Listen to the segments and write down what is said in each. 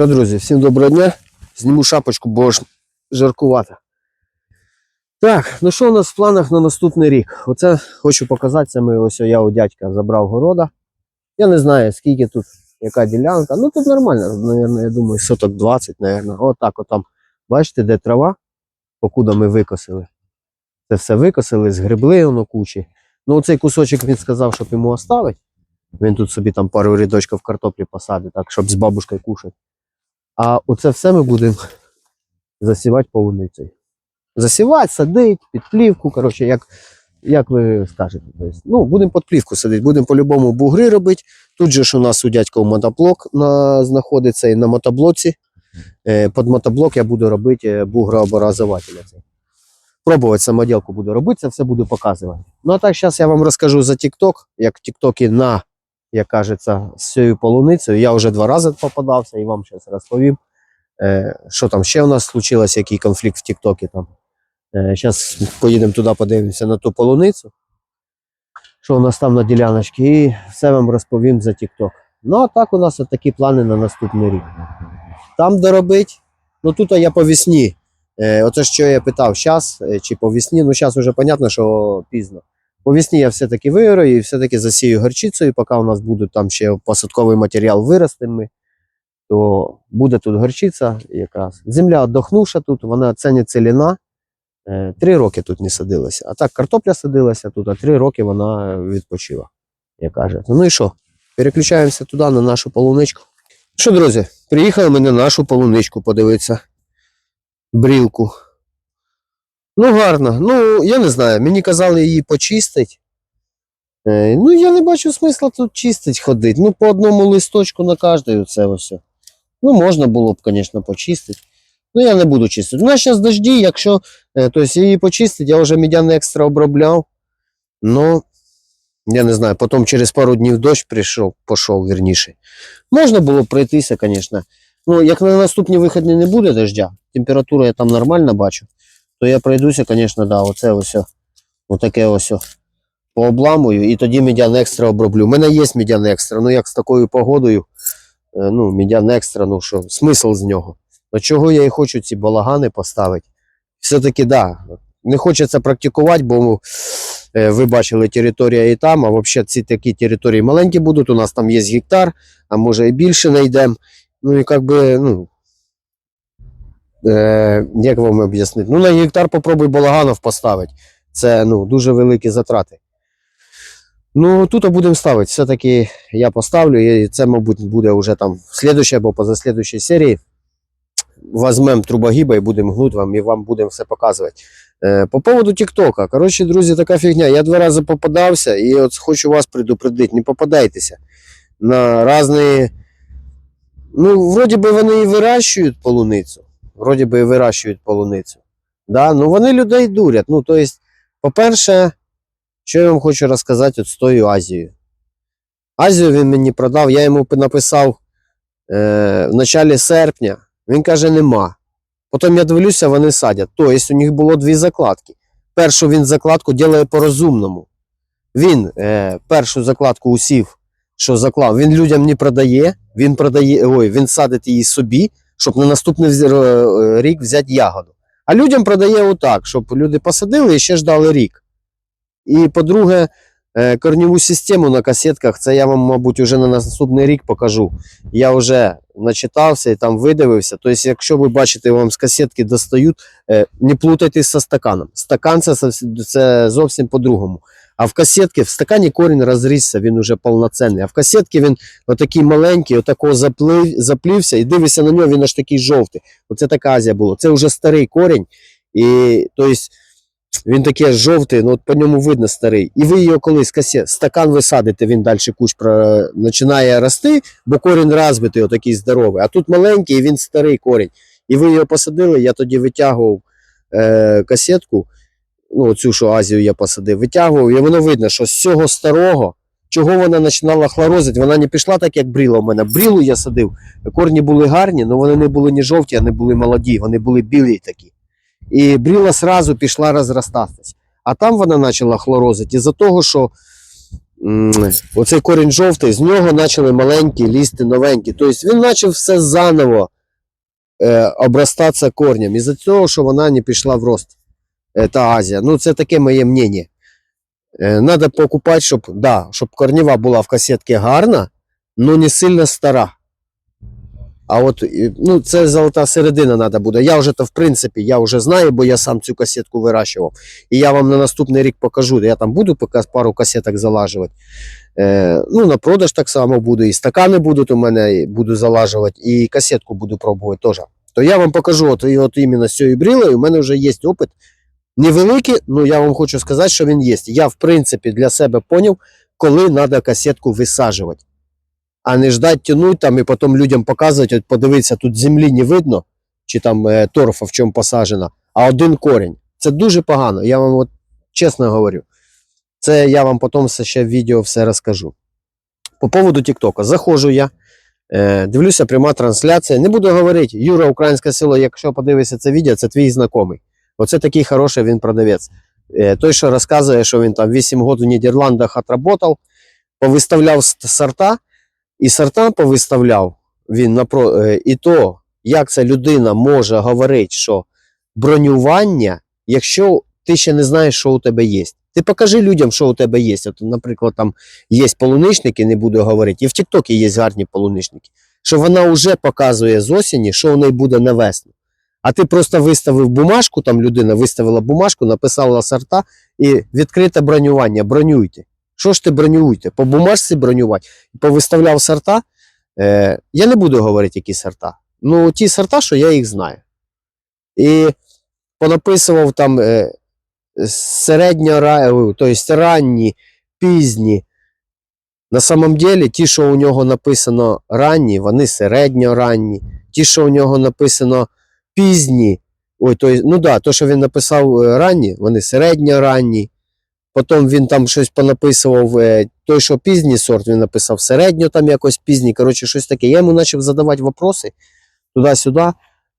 Що, друзі, всім доброго дня. Зніму шапочку, бо ж жаркувато. Так, ну що у нас в планах на наступний рік? Оце хочу показати. Це ми ось я у дядька забрав города. Я не знаю, скільки тут, яка ділянка. Ну тут нормально, наверное, я думаю, соток 20, наверное. Отак, отам. Бачите, де трава, покуда ми викосили. Це все викосили, згребли воно кучі. Ну, оцей кусочок він сказав, щоб йому оставити. Він тут собі там пару рядочків картоплі посадить, так, щоб з бабушкою кушати. А оце все ми будемо засівати полуницею. Засівати, садити, під плівку. Коротше, як, як ви скажете. Ну, будемо під плівку садити, будемо по-любому бугри робити. Тут же ж у нас у дядька мотоблок на, знаходиться і на мотоблоці. Е, під мотоблок я буду робити е, бугрообразователя. Пробувати самоділку буду робити, це все буду показувати. Ну а так, зараз я вам розкажу за TikTok, як тіктоки на як кажеться, з цією полуницею. Я вже два рази попадався і вам зараз розповім, е, що там ще у нас случилось, який конфлікт в Тіктокі там. Зараз поїдемо туди, подивимося на ту полуницю, що у нас там на діляночці, і все вам розповім за Тікток. Ну, а так у нас такі плани на наступний рік. Там доробить. Ну тут я по весні. Е, оце що я питав, зараз чи по весні. Ну, зараз вже зрозуміло, що пізно. По весні я все-таки виграю і все-таки засію горчицею, поки у нас буде там ще посадковий матеріал виростемо ми, то буде тут горчиця якраз. Земля віддохнувша тут, вона це не целіна. Е, Три роки тут не садилася. А так картопля садилася тут, а три роки вона відпочила. Як каже. Ну і що? Переключаємося туди на нашу полуничку. Що, друзі, приїхали ми на нашу полуничку подивитися. Брілку. Ну, гарно. Ну, я не знаю, мені казали її почистити. Е, ну, я не бачу смисла тут чистить ходити. Ну, по одному листочку на кожний це ось. Ну, можна було б, звісно, почистити. Ну, я не буду чистити. У нас зараз дожді, якщо е, тобто її почистити, я вже медяне екстра обробляв. Ну, я не знаю, потім через пару днів дощ прийшов, пішов вірніше. Можна було б пройтися, звісно. Ну, як на наступні вихідні не буде дождя, температуру я там нормально бачу то я пройдуся, звісно, да, оце ось, отаке ось пообламую, і тоді медян екстра оброблю. У мене є медян екстра, ну як з такою погодою, е, ну, медян екстра, ну що, смисл з нього. От чого я і хочу ці балагани поставити. Все-таки, да, не хочеться практикувати, бо е, ви бачили територія і там, а взагалі ці такі території маленькі будуть, у нас там є гектар, а може і більше знайдемо. Ну і як би, ну, е, як вам об'яснити? Ну, на гектар попробуй балаганов поставити. Це ну, дуже великі затрати. Ну, тут будемо ставити. Все-таки я поставлю, і це, мабуть, буде вже там в слідущій або позаслідущій серії. Візьмемо трубогіба і будемо гнути вам, і вам будемо все показувати. Е, по поводу Тіктока. Коротше, друзі, така фігня. Я два рази попадався, і от хочу вас предупредити, не попадайтеся на різні. Ну, вроді би вони і вирощують полуницю вроді би і вирощують полуницю. Да? Ну вони людей дурять. Ну, то по-перше, що я вам хочу розказати от з тою Азією. Азію він мені продав, я йому написав е, в началі серпня. Він каже, нема. Потім я дивлюся, вони садять. Тобто у них було дві закладки. Першу він закладку робить по-розумному. Він е, першу закладку усів, що заклав, він людям не продає, він продає, ой, він садить її собі, щоб на наступний е, рік взяти ягоду. А людям продає отак, щоб люди посадили і ще ждали рік. І по-друге, е, корневу систему на касетках, це я вам, мабуть, вже на наступний рік покажу. Я вже начитався і там видивився. Тобто, якщо ви бачите, вам з касетки достають, е, не плутайте зі стаканом. Стакан це, це зовсім по-другому. А в касетці, в стакані корінь розрісся, він уже повноцінний. А в касетці він отакий маленький, отакого заплив, заплівся, і дивишся на нього, він аж такий жовтий. Оце така Азія була. Це вже старий корінь. І тобто, він такий жовтий, ну от по ньому видно старий. І ви його колись касет, стакан ви садите, він далі куч про, починає рости, бо корінь розбитий, отакий здоровий. А тут маленький, і він старий корінь. І ви його посадили, я тоді витягував е, касетку ну, цю, що Азію я посадив, витягував, і воно видно, що з цього старого, чого вона починала хлорозити, вона не пішла так, як бріла у мене. Брілу я садив, корні були гарні, але вони не були ні жовті, а не були молоді, вони були білі такі. І бріла сразу пішла розростатись. А там вона почала хлорозити із-за того, що м, оцей корінь жовтий, з нього почали маленькі лізти новенькі. Тобто він почав все заново е, обростатися корнем. Із-за цього, що вона не пішла в рост. Та Азія. Ну, це таке моє мнення. Е, надо покупати, щоб, да, щоб корнева була в касетці гарна, але не сильно стара. А от ну, це золота середина треба буде. Я вже то, в принципі, я вже знаю, бо я сам цю касетку вирощував. І я вам на наступний рік покажу. Я там буду пару касеток залажувати. Е, ну, на продаж так само буду. І стакани будуть у мене, буду залажувати, і касетку буду пробувати теж. То я вам покажу, от, і от іменно з цією брілою, у мене вже є опит. Невеликий, ну я вам хочу сказати, що він є. Я, в принципі, для себе поняв, коли треба касетку висаджувати. А не ждать тянуть там і потім людям показувати, от подивитися, тут землі не видно, чи там е, торфа в чому посаджена, а один корінь. Це дуже погано. Я вам от чесно говорю. Це я вам потім ще в відео все розкажу. По поводу Тіктока. Заходжу я, е, дивлюся, пряма трансляція. Не буду говорити, Юра, українське село, якщо подивишся це відео, це твій знайомий. Оце такий хороший він продавець. Е, той, що розказує, що він там 8 років в Нідерландах отработав, повиставляв сорта, і сорта повиставляв він на про... е, і то, як ця людина може говорити, що бронювання, якщо ти ще не знаєш, що у тебе є. Ти покажи людям, що у тебе є. От, наприклад, там є полуничники, не буду говорити, і в Тіктокі є гарні полуничники, що вона вже показує з осені, що у неї буде на весну. А ти просто виставив бумажку, там людина виставила бумажку, написала сорта і відкрите бронювання. Бронюйте. Що ж ти бронюєте? По бумажці бронювати. Повиставляв сорта. Е, я не буду говорити, які сорта. Ну, ті сорта, що я їх знаю. І понаписував там е, середньо, тобто ранні, пізні. На самом деле, ті, що у нього написано ранні, вони середньоранні. Ті, що у нього написано пізні, ой, то, ну да, то, що він написав е, ранні, вони середньоранні. Потім він там щось понаписував, е, той, що пізній сорт, він написав середньо там якось пізній. Коротше, щось таке. Я йому почав задавати вопроси туди-сюди.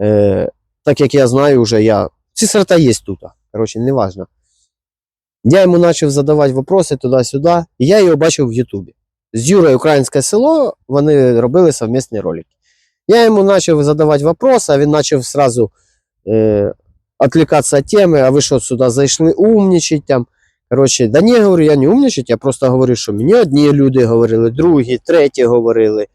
Е, так як я знаю вже, я... ці сорта є тут. Коротше, не. Я йому почав задавати вопроси туди-сюди, і я його бачив в Ютубі. З Юрою Українське село вони робили совмісні ролики. Я йому почав задавати вопроси, а він почав сразу е, відвлікатися від теми, а ви що сюди зайшли умнічать там. Коротше, да я говорю, я не умнічать, я просто говорю, що мені одні люди говорили, другі, треті говорили.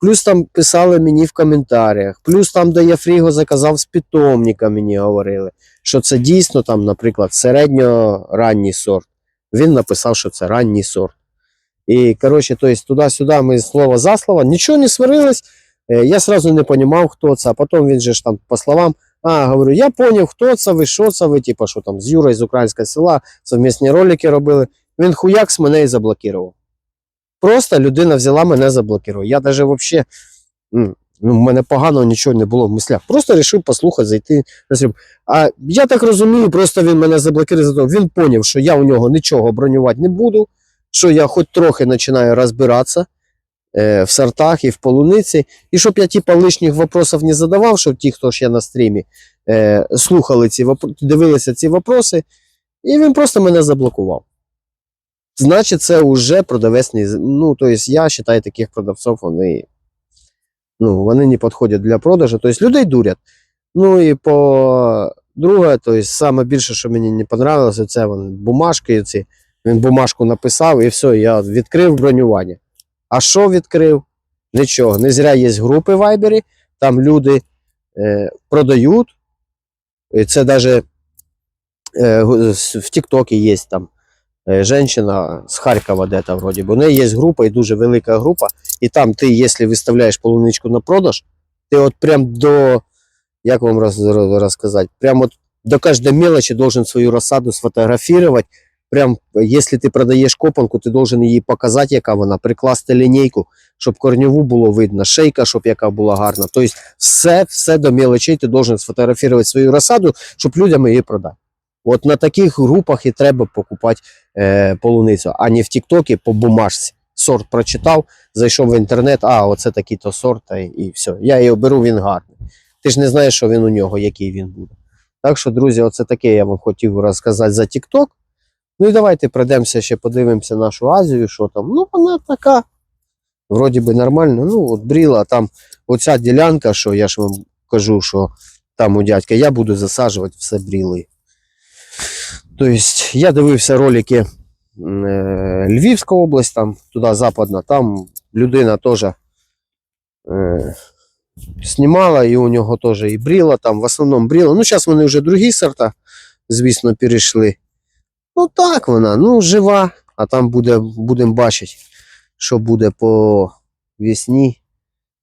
Плюс там писали мені в коментарях, плюс там, де я фріго заказав з питомника, мені говорили, що це дійсно там, наприклад, середньоранній сорт. Він написав, що це ранній сорт. І, коротше, туди-сюди ми слово за слово, нічого не сварились. Е, Я сразу не розумів, хто це, а потім він же ж там по словам, а, говорю, я поняв, хто це ви, що це ви, типу, що там з Юрою з українського села совмісні ролики робили. Він хуяк з мене і заблокував. Просто людина взяла мене заблокувала. Я навіть взагалі, ну, в мене погано нічого не було в мислях. Просто вирішив послухати, зайти. А я так розумію, просто він мене заблокував за того. Він поняв, що я у нього нічого бронювати не буду, що я хоч трохи починаю розбиратися в сортах і в полуниці. І щоб я типа лишніх вопросів не задавав, щоб ті, хто я на стрімі, е, слухали ці дивилися ці вопроси, і він просто мене заблокував. Значить, це вже продавець Ну, тобто, я вважаю, таких продавців вони, ну, вони не підходять для продажу. Тобто людей дурять. Ну і по друге, тобто, саме більше, що мені не понравилося, це вони, бумажки. Ці. Він бумажку написав і все, я відкрив бронювання. А що відкрив? Нічого. Не зря є групи в Вайбері, там люди е, продають. Це навіть е, в Тіктокі є там е, жінка з Харкова, де там вроді, бо у неї є група і дуже велика група. І там ти, якщо виставляєш полуничку на продаж, ти от прям до, як вам роз, роз- розказати, прям от до кожної мелочі должен свою розсаду сфотографувати. Прям, якщо ти продаєш копанку, ти должен її показати, яка вона, прикласти лінійку, щоб корньову було видно, шейка, щоб яка була гарна. Тобто все, все до мелочей ти должен сфотографувати свою розсаду, щоб людям її продати. От на таких групах і треба покупати е, полуницю, а не в Тіктокі по бумажці. Сорт прочитав, зайшов в інтернет, а оце такий-то сорт, й- і все. Я його беру, він гарний. Ти ж не знаєш, що він у нього, який він буде. Так що, друзі, оце таке я вам хотів розказати за TikTok. Ну і давайте пройдемося ще подивимося нашу Азію, що там. Ну, вона така. Вроді би нормально. Ну, от бріла, там оця ділянка, що я ж вам кажу, що там у дядька, я буду засаджувати все бріли. Тобто, я дивився ролики е, Львівська область, там туди западна, там людина теж е, знімала, і у нього теж і бріла, там в основному бріла. Ну, зараз вони вже другі сорта, звісно, перейшли. Ну так вона, ну жива, а там буде, будемо бачити, що буде по весні.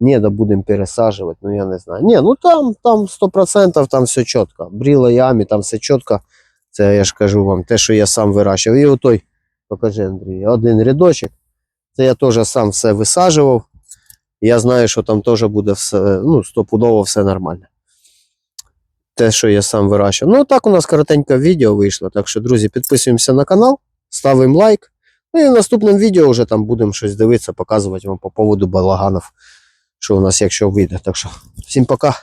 Ні, да будемо пересаджувати, ну я не знаю. Ні, ну там, там 100% там все чітко. Бріла ямі, там все чітко. Це я ж кажу вам, те, що я сам вирощував. І отой, покажи, Андрій, один рядочок. Це я теж сам все висаджував. Я знаю, що там теж буде все, ну, стопудово все нормально. Те, що я сам вирощував. Ну, так у нас коротеньке відео вийшло. Так що, друзі, підписуємося на канал, ставимо лайк. Ну і в наступному відео вже там будемо щось дивитися, показувати вам по поводу балаганів, що у нас якщо вийде. Так що, всім пока.